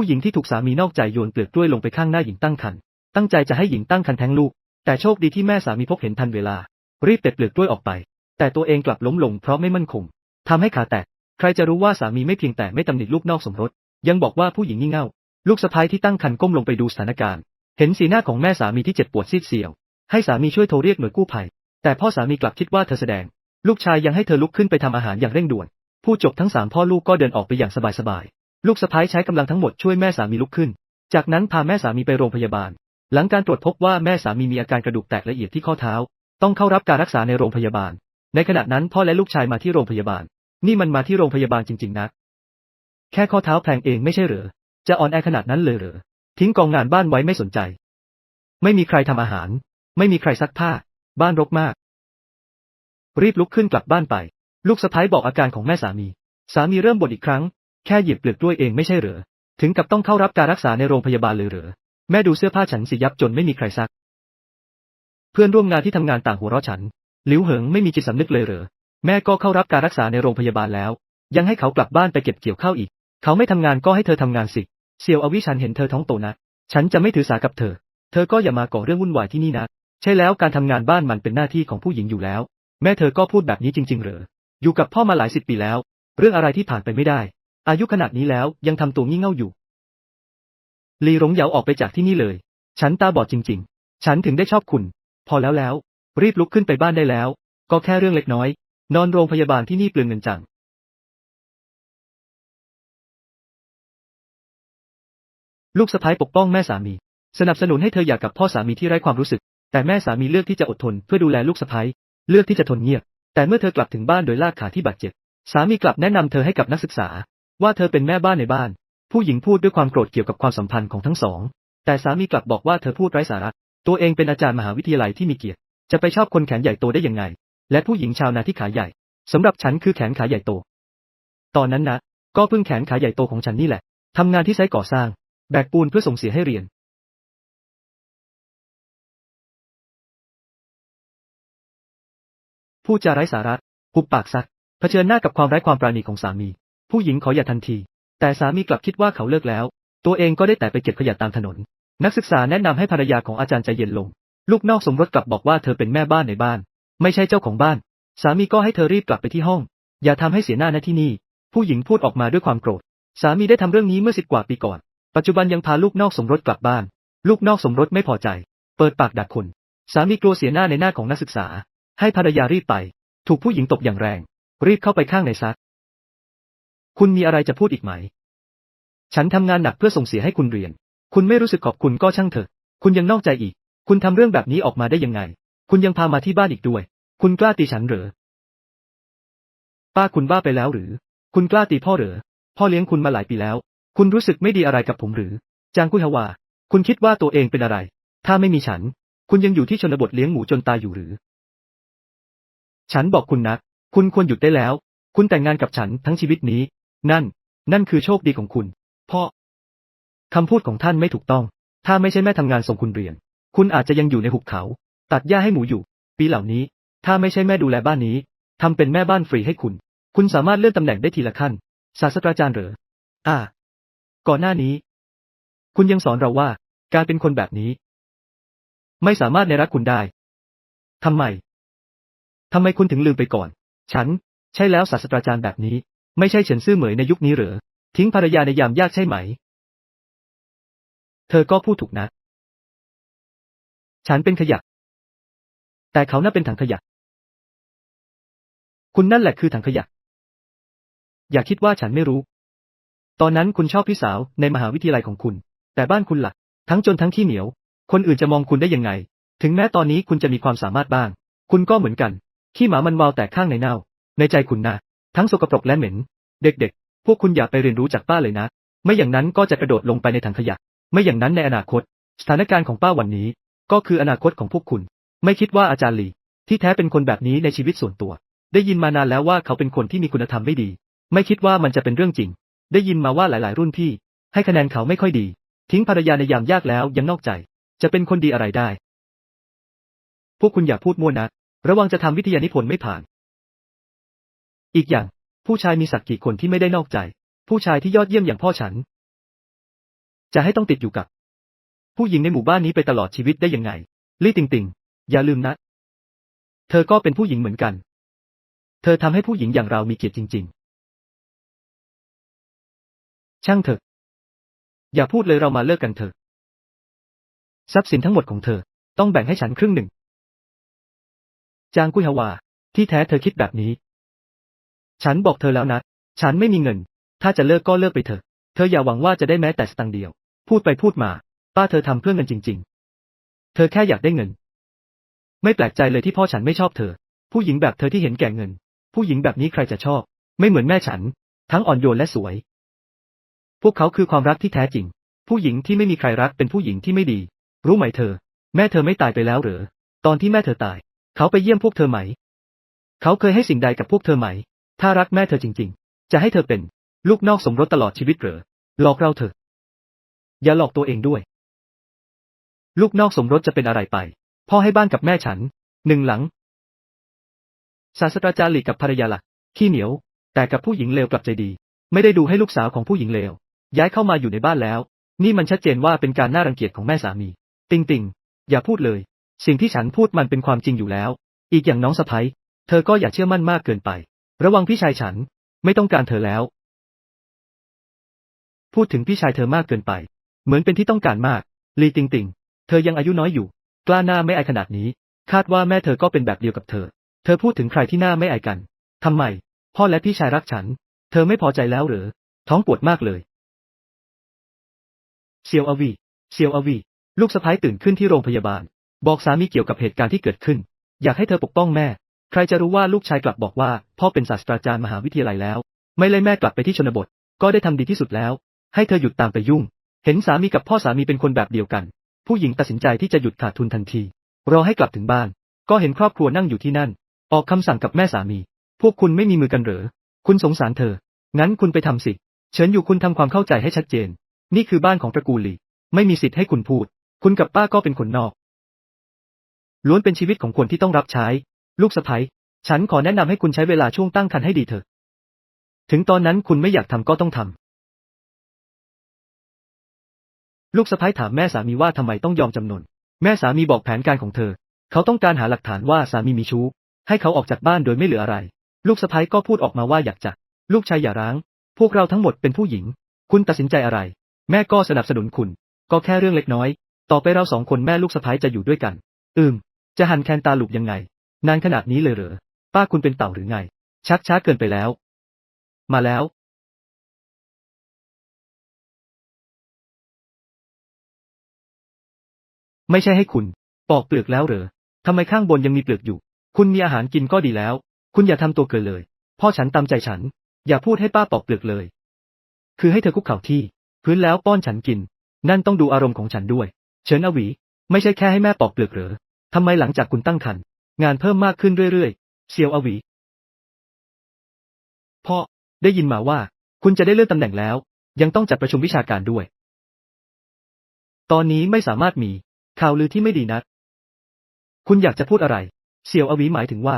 ผู้หญิงที่ถูกสามีนอกใจโยนเปลือกกล้วยลงไปข้างหน้าหญิงตั้งครรภ์ตั้งใจจะให้หญิงตั้งครรภ์แท้งลูก แต่โชคดีที่แม่สามีพบเห็นทันเวลา รีบเด็ดเปลือกกล้วยออกไป แต่ตัวเองกลับล้มลงเพราะไม่มั่นคงทำให้ขาแตก ใครจะรู้ว่าสามีไม่เพียงแต่ไม่ตำหนิลูกนอกสมรส ยังบอกว่าผู้หญิงงี่เง่า ลูกสะพ้ายที่ตั้งครรภ์ก้มลงไปดูสถานการณ์ เห็นสีหน้าของแม่สามีที่เจ็บปวดซีดเซียว ให้สามีช่วยโทรเรียกหน่วยกู้ภัย แต่พ่อสามีกลับคิดว่าเธอแสดง ลูกชายยังให้เธอลุกขึ้นไปทำอาหารอย่างเร่งด่วน ผู้จบทั้งสามพ่อลูกก็เดินออกไปอย่างสบายๆ ลูกสะพ้ายใช้กำลังทั้งหมดช่วยแม่สามีลุกขึ้น จากนั้นพาแม่สามีไปโรงพยาบาล หลังการตรวจพบว่าแม่สามีมีอาการกระดูกแตกละเอียดที่ข้อเท้า ต้องเข้ารับการรักษาในโรงพยาบาล ในขณะนั้นพ่อและลูกชายมาที่โรงพยาบาล นี่มันมาที่โรงพยาบาลจริงๆนะ แค่ข้อเท้าแพลงเองไม่ใช่เหรอ จะอ่อนแอขนาดนั้นเลยเหรอ ทิ้งกองงานบ้านไว้ไม่สนใจ ไม่มีใครทำอาหาร ไม่มีใครซักผ้า บ้านรกมาก รีบลุกขึ้นกลับบ้านไป ลูกสะพ้ายบอกอาการของแม่สามี สามีเริ่มบ่นอีกครั้ง แค่หยิบเปลือกกล้วยเองไม่ใช่เหรอ ถึงกับต้องเข้ารับการรักษาในโรงพยาบาลเลยเหรอ แม่ดูเสื้อผ้าฉันสิยับจนไม่มีใครซัก เพื่อนร่วมงานที่ทำงานต่างหัวเราะฉัน หลิวเหิงไม่มีจิตสำนึกเลยเหรอ แม่ก็เข้ารับการรักษาในโรงพยาบาลแล้ว ยังให้เขากลับบ้านไปเก็บเกี่ยวข้าวอีก เขาไม่ทำงานก็ให้เธอทำงานสิ เซียวอวิฉันเห็นเธอท้องโตนะ ฉันจะไม่ถือสากับเธอ เธอก็อย่ามาก่อเรื่องวุ่นวายที่นี่นะ ใช่แล้วการทำงานบ้านมันเป็นหน้าที่ของผู้หญิงอยู่แล้ว แม่เธอก็พูดแบบนี้จริง ๆ เหรอ อยู่กับพ่อมาหลายสิบปีแล้ว เรื่องอะไรที่ผ่านไปไม่ได้ อายุขนาดนี้แล้วยังทำตัวงี่เง่าอยู่ ลีหลงเหยาออกไปจากที่นี่เลย ฉันตาบอดจริง ๆ ฉันถึงได้ชอบคุณ พอแล้วแล้ว รีบลุกขึ้นไปบ้านได้แล้ว ก็แค่เรื่องเล็กน้อย นอนโรงพยาบาลที่นี่เปลืองเงินจัง ลูกสะพ้ายปกป้องแม่สามี สนับสนุนให้เธออยากกับพ่อสามีที่ไร้ความรู้สึก แต่แม่สามีเลือกที่จะอดทนเพื่อดูแลลูกสะพ้ายเลือกที่จะทนเงียบ แต่เมื่อเธอกลับถึงบ้านโดยลากขาที่บาดเจ็บ สามีกลับแนะนำเธอให้กับนักศึกษา ว่าเธอเป็นแม่บ้านในบ้าน ผู้หญิงพูดด้วยความโกรธเกี่ยวกับความสัมพันธ์ของทั้งสอง แต่สามีกลับบอกว่าเธอพูดไร้สาระ ตัวเองเป็นอาจารย์มหาวิทยาลัยที่มีเกียรติ จะไปชอบคนแขนใหญ่โตได้ยังไง และผู้หญิงชาวนาที่ขาใหญ่สำหรับฉันคือแขนขาใหญ่โต ตอนนั้นนะ ก็เพิ่งแขนขาใหญ่โตของฉันนี่แหละทำงานที่ไซต์ก่อสร้าง แบกปูนเพื่อส่งเสียให้เรียนผู้จาไร้สาระหุบปากซัก เผชิญหน้ากับความไร้ความปราณีของสามี ผู้หญิงขออย่าทันที แต่สามีกลับคิดว่าเขาเลิกแล้ว ตัวเองก็ได้แต่ไปเก็บขยะตามถนน นักศึกษาแนะนำให้ภรรยาของอาจารย์ใจเย็นลง ลูกนอกสมรสกลับบอกว่าเธอเป็นแม่บ้านในบ้าน ไม่ใช่เจ้าของบ้าน สามีก็ให้เธอรีบกลับไปที่ห้อง อย่าทำให้เสียหน้านะที่นี่ ผู้หญิงพูดออกมาด้วยความโกรธ สามีได้ทำเรื่องนี้เมื่อสิบกว่าปีก่อน ปัจจุบันยังพาลูกนอกสมรสกลับบ้าน ลูกนอกสมรสไม่พอใจ เปิดปากด่าคน สามีกลัวเสียหน้าในหน้าของนักศึกษา ให้ภรรยารีบไป ถูกผู้หญิงตบอย่างแรง รีบเข้าไปข้างในซัก คุณมีอะไรจะพูดอีกไหม ฉันทำงานหนักเพื่อส่งเสียให้คุณเรียน คุณไม่รู้สึกขอบคุณก็ช่างเถอะ คุณยังนอกใจอีก คุณทำเรื่องแบบนี้ออกมาได้ยังไง คุณยังพามาที่บ้านอีกด้วย คุณกล้าตีฉันเหรอ ป้าคุณบ้าไปแล้วหรือ คุณกล้าตีพ่อเหรอ พ่อเลี้ยงคุณมาหลายปีแล้ว คุณรู้สึกไม่ดีอะไรกับผมหรือ จางกุยฮวา คุณคิดว่าตัวเองเป็นอะไร ถ้าไม่มีฉัน คุณยังอยู่ที่ชนบทเลี้ยงหมูจนตายอยู่หรือ ฉันบอกคุณนะ คุณควรหยุดได้แล้ว คุณแต่งงานกับฉันทั้งชีวิตนี้ นั่น นั่นคือโชคดีของคุณ พ่อ คำพูดของท่านไม่ถูกต้อง ถ้าไม่ใช่แม่ทำงานส่งคุณเรียน คุณอาจจะยังอยู่ในหุบเขา ตัดหญ้าให้หมูอยู่ ปีเหล่านี้ ถ้าไม่ใช่แม่ดูแลบ้านนี้ ทำเป็นแม่บ้านฟรีให้คุณ คุณสามารถเลื่อนตำแหน่งได้ทีละขั้น ศาสตราจารย์เหรอ อ่า ก่อนหน้านี้ คุณยังสอนเราว่า การเป็นคนแบบนี้ ไม่สามารถในรักคุณได้ ทำไม ทำไมคุณถึงลืมไปก่อน ฉัน ใช่แล้วศาสตราจารย์แบบนี้ ไม่ใช่เฉินซื่อเหมยในยุคนี้เหรอ ทิ้งภรรยาในยามยากใช่ไหม เธอก็พูดถูกนะ ฉันเป็นขยะ แต่เขาน่าเป็นถังขยะ คุณนั่นแหละคือถังขยะ อย่าคิดว่าฉันไม่รู้ ตอนนั้นคุณชอบพี่สาวในมหาวิทยาลัยของคุณ แต่บ้านคุณละ่ะทั้งจนทั้งขี้เหนียว คนอื่นจะมองคุณได้ยังไง ถึงแม้ตอนนี้คุณจะมีความสามารถบ้าง คุณก็เหมือนกัน ขี้หมามันวาวแต่ข้างในเน่า ในใจคุณนะทั้งสกปรกและเหม็น เด็กๆ พวกคุณอย่าไปเรียนรู้จากป้าเลยนะ ไม่อย่างนั้นก็จะกระโดดลงไปในถังขยะ ไม่อย่างนั้นในอนาคต สถานการณ์ของป้าวันนี้ ก็คืออนาคตของพวกคุณ ไม่คิดว่าอาจารย์หลี ที่แท้เป็นคนแบบนี้ในชีวิตส่วนตัว ได้ยินมานานแล้วว่าเขาเป็นคนที่มีคุณธรรมไม่ดี ไม่คิดว่ามันจะเป็นเรื่องจริง ได้ยินมาว่าหลาย ๆ รุ่นพี่ ให้คะแนนเขาไม่ค่อยดี ทิ้งภรรยาในยามยากแล้วยังนอกใจ จะเป็นคนดีอะไรได้ พวกคุณอย่าพูดมั่วนะ ระวังจะทำวิทยานิพนธ์ไม่ผ่าน อีกอย่าง ผู้ชายมีสักกี่คนที่ไม่ได้นอกใจ ผู้ชายที่ยอดเยี่ยมอย่างพ่อฉัน จะให้ต้องติดอยู่กับ ผู้หญิงในหมู่บ้านนี้ไปตลอดชีวิตได้ยังไง ลี่ติงติง อย่าลืมนะ เธอก็เป็นผู้หญิงเหมือนกัน เธอทำให้ผู้หญิงอย่างเรามีเกียรติจริง ๆ ช่างเถอะ อย่าพูดเลยเรามาเลิกกันเถอะ ทรัพย์สินทั้งหมดของเธอ ต้องแบ่งให้ฉันครึ่งหนึ่ง จางกุยฮวา ที่แท้เธอคิดแบบนี้ ฉันบอกเธอแล้วนะ ฉันไม่มีเงิน ถ้าจะเลิกก็เลิกไปเถอะ เธออย่าหวังว่าจะได้แม้แต่สตังค์เดียว พูดไปพูดมา ป้าเธอทำเพื่อเงินจริง ๆ เธอแค่อยากได้เงิน ไม่แปลกใจเลยที่พ่อฉันไม่ชอบเธอ ผู้หญิงแบบเธอที่เห็นแก่เงิน ผู้หญิงแบบนี้ใครจะชอบ ไม่เหมือนแม่ฉัน ทั้งอ่อนโยนและสวย พวกเขาคือความรักที่แท้จริง ผู้หญิงที่ไม่มีใครรักเป็นผู้หญิงที่ไม่ดี รู้ไหมเธอ แม่เธอไม่ตายไปแล้วหรอตอนที่แม่เธอตาย เขาไปเยี่ยมพวกเธอไหม เขาเคยให้สิ่งใดกับพวกเธอไหม ถ้ารักแม่เธอจริง ๆ จะให้เธอเป็นลูกนอกสมรสตลอดชีวิตเหรอ หลอกเราเถอะ อย่าหลอกตัวเองด้วย ลูกนอกสมรสจะเป็นอะไรไป พ่อให้บ้านกับแม่ฉัน หนึ่งหลัง ศาสตราจารย์หลีกับภรรยาหลัก ขี้เหนียว แต่กับผู้หญิงเลวกลับใจดี ไม่ได้ดูให้ลูกสาวของผู้หญิงเลว ย้ายเข้ามาอยู่ในบ้านแล้ว นี่มันชัดเจนว่าเป็นการน่ารังเกียจของแม่สามี ติงติงอย่าพูดเลย สิ่งที่ฉันพูดมันเป็นความจริงอยู่แล้ว อีกอย่างน้องสะพ้ยเธอก็อย่าเชื่อมั่นมากเกินไป ระวังพี่ชายฉัน ไม่ต้องการเธอแล้ว พูดถึงพี่ชายเธอมากเกินไป เหมือนเป็นที่ต้องการมากลีติงติง เธอยังอายุน้อยอยู่ กล้าหน้าไม่อายขนาดนี้ คาดว่าแม่เธอก็เป็นแบบเดียวกับเธอ เธอพูดถึงใครที่หน้าไม่อายกัน ทำไม พ่อและพี่ชายรักฉัน เธอไม่พอใจแล้วหรือ ท้องปวดมากเลยเซียวอวีเซียวอวี ลูกสะพ้ายตื่นขึ้นที่โรงพยาบาล บอกสามีเกี่ยวกับเหตุการณ์ที่เกิดขึ้น อยากให้เธอปกป้องแม่ ใครจะรู้ว่าลูกชายกลับบอกว่า พ่อเป็นศาสตราจารย์มหาวิทยาลัยแล้ว ไม่ไล่แม่กลับไปที่ชนบท ก็ได้ทำดีที่สุดแล้ว ให้เธอหยุดตามไปยุ่ง เห็นสามีกับพ่อสามีเป็นคนแบบเดียวกัน ผู้หญิงตัดสินใจที่จะหยุดขาดทุนทันที รอให้กลับถึงบ้าน ก็เห็นครอบครัวนั่งอยู่ที่นั่น ออกคำสั่งกับแม่สามี พวกคุณไม่มีมือกันเหรอ คุณสงสารเธอ งั้นคุณไปทำสิ เชิญอยู่คุณทำความเข้าใจให้ชัดเจน นี่คือบ้านของตระกูลลี ไม่มีสิทธิ์ให้คุณพูด คุณกับป้าก็เป็นคนนอก ล้วนเป็นชีวิตของคนที่ต้องรับใช้ ลูกสะใภ้ฉันขอแนะนำให้คุณใช้เวลาช่วงตั้งครรภ์ให้ดีเถอะ ถึงตอนนั้นคุณไม่อยากทำก็ต้องทำลูกสะใภ้ถามแม่สามีว่าทำไมต้องยอมจำนน แม่สามีบอกแผนการของเธอ เขาต้องการหาหลักฐานว่าสามีมีชู้ ให้เขาออกจากบ้านโดยไม่เหลืออะไร ลูกสะใภ้ก็พูดออกมาว่าอยากจะ ลูกชายอย่าร้าง พวกเราทั้งหมดเป็นผู้หญิง คุณตัดสินใจอะไร แม่ก็สนับสนุนคุณ ก็แค่เรื่องเล็กน้อย ต่อไปเราสองคนแม่ลูกสะใภ้จะอยู่ด้วยกัน อืม จะหันแคนตาลุกยังไง นานขนาดนี้เลยเหรอ ป้าคุณเป็นเต่าหรือไง ชักช้าเกินไปแล้ว มาแล้ว ไม่ใช่ให้คุณ ปอกเปลือกแล้วเหรอทำไมข้างบนยังมีเปลือกอยู่ คุณมีอาหารกินก็ดีแล้ว คุณอย่าทำตัวเกินเลย พ่อฉันตามใจฉัน อย่าพูดให้ป้าปอกเปลือกเลย คือให้เธอคุกเข่าที่ พื้นแล้วป้อนฉันกิน นั่นต้องดูอารมณ์ของฉันด้วย เชิญอวี ไม่ใช่แค่ให้แม่ปอกเปลือกเหรอทำไมหลังจากคุณตั้งครรภ์ งานเพิ่มมากขึ้นเรื่อยๆ เซียวอวีพ่อ ได้ยินมาว่า คุณจะได้เลื่อนตำแหน่งแล้ว ยังต้องจัดประชุมวิชาการด้วย ตอนนี้ไม่สามารถมี ข่าวลือที่ไม่ดีนัก คุณอยากจะพูดอะไร เซียวอวีหมายถึงว่า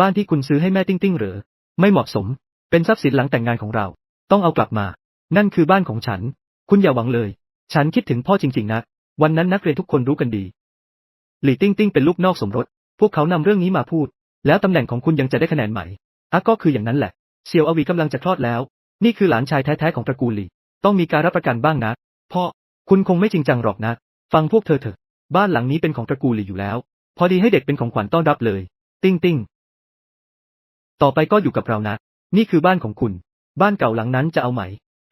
บ้านที่คุณซื้อให้แม่ติ้งติ้งหรือ ไม่เหมาะสม เป็นทรัพย์สินหลังแต่งงานของเรา ต้องเอากลับมา นั่นคือบ้านของฉัน คุณอย่าหวังเลย ฉันคิดถึงพ่อจริงๆนะ วันนั้นนักเรียนทุกคนรู้กันดี หลี่ติ้งติ้งเป็นลูกนอกสมรส พวกเขานำเรื่องนี้มาพูด แล้วตำแหน่งของคุณยังจะได้คะแนนไหม่อะก็คืออย่างนั้นแหละ เซียวอวีกำลังจะคลอดแล้ว นี่คือหลานชายแท้ๆของตระกูลหลี่ต้องมีการรับประกันบ้างนะ พ่อ คุณคงไม่จริงจังหรอกนะ ฟังพวกเธอเถอะ บ้านหลังนี้เป็นของตระกูลหลี่อยู่แล้ว พอดีให้เด็กเป็นของขวัญต้อนรับเลย ติ้งติ้งต่อไปก็อยู่กับเรานะ นี่คือบ้านของคุณ บ้านเก่าหลังนั้นจะเอาไหม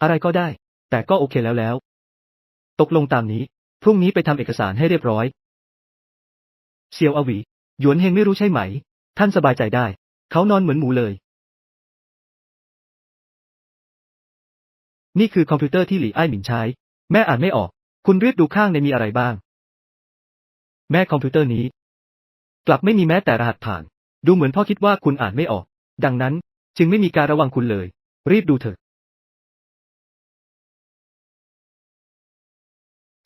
อะไรก็ได้ แต่ก็โอเคแล้วแล้ว ตกลงตามนี้ พรุ่งนี้ไปทำเอกสารให้เรียบร้อย เซียวอวี หยวนเฮงไม่รู้ใช่ไหม ท่านสบายใจได้ เขานอนเหมือนหมูเลย นี่คือคอมพิวเตอร์ที่หลี่ไอ้หมินใช้ แม่อ่านไม่ออก คุณรีบดูข้างในมีอะไรบ้าง แม่คอมพิวเตอร์นี้ กลับไม่มีแม้แต่รหัสผ่าน ดูเหมือนพ่อคิดว่าคุณอ่านไม่ออก ดังนั้น จึงไม่มีการระวังคุณเลย รีบดูเถอะ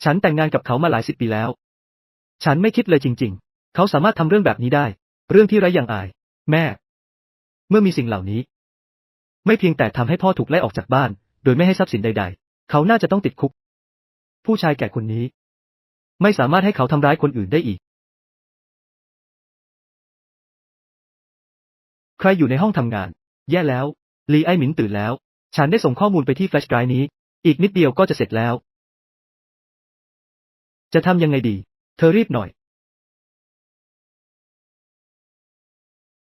ฉันแต่งงานกับเขามาหลายสิบปีแล้ว ฉันไม่คิดเลยจริง ๆ เขาสามารถทำเรื่องแบบนี้ได้ เรื่องที่ไร้อย่างอาย แม่ เมื่อมีสิ่งเหล่านี้ ไม่เพียงแต่ทำให้พ่อถูกไล่ออกจากบ้าน โดยไม่ให้ทรัพย์สินใด ๆ เขาน่าจะต้องติดคุก ผู้ชายแก่คนนี้ ไม่สามารถให้เขาทำร้ายคนอื่นได้อีก ใครอยู่ในห้องทำงาน แย่แล้ว ลีไอหมินตื่นแล้ว ฉันได้ส่งข้อมูลไปที่แฟลชไดรฟ์นี้ อีกนิดเดียวก็จะเสร็จแล้ว จะทำยังไงดี เธอรีบหน่อย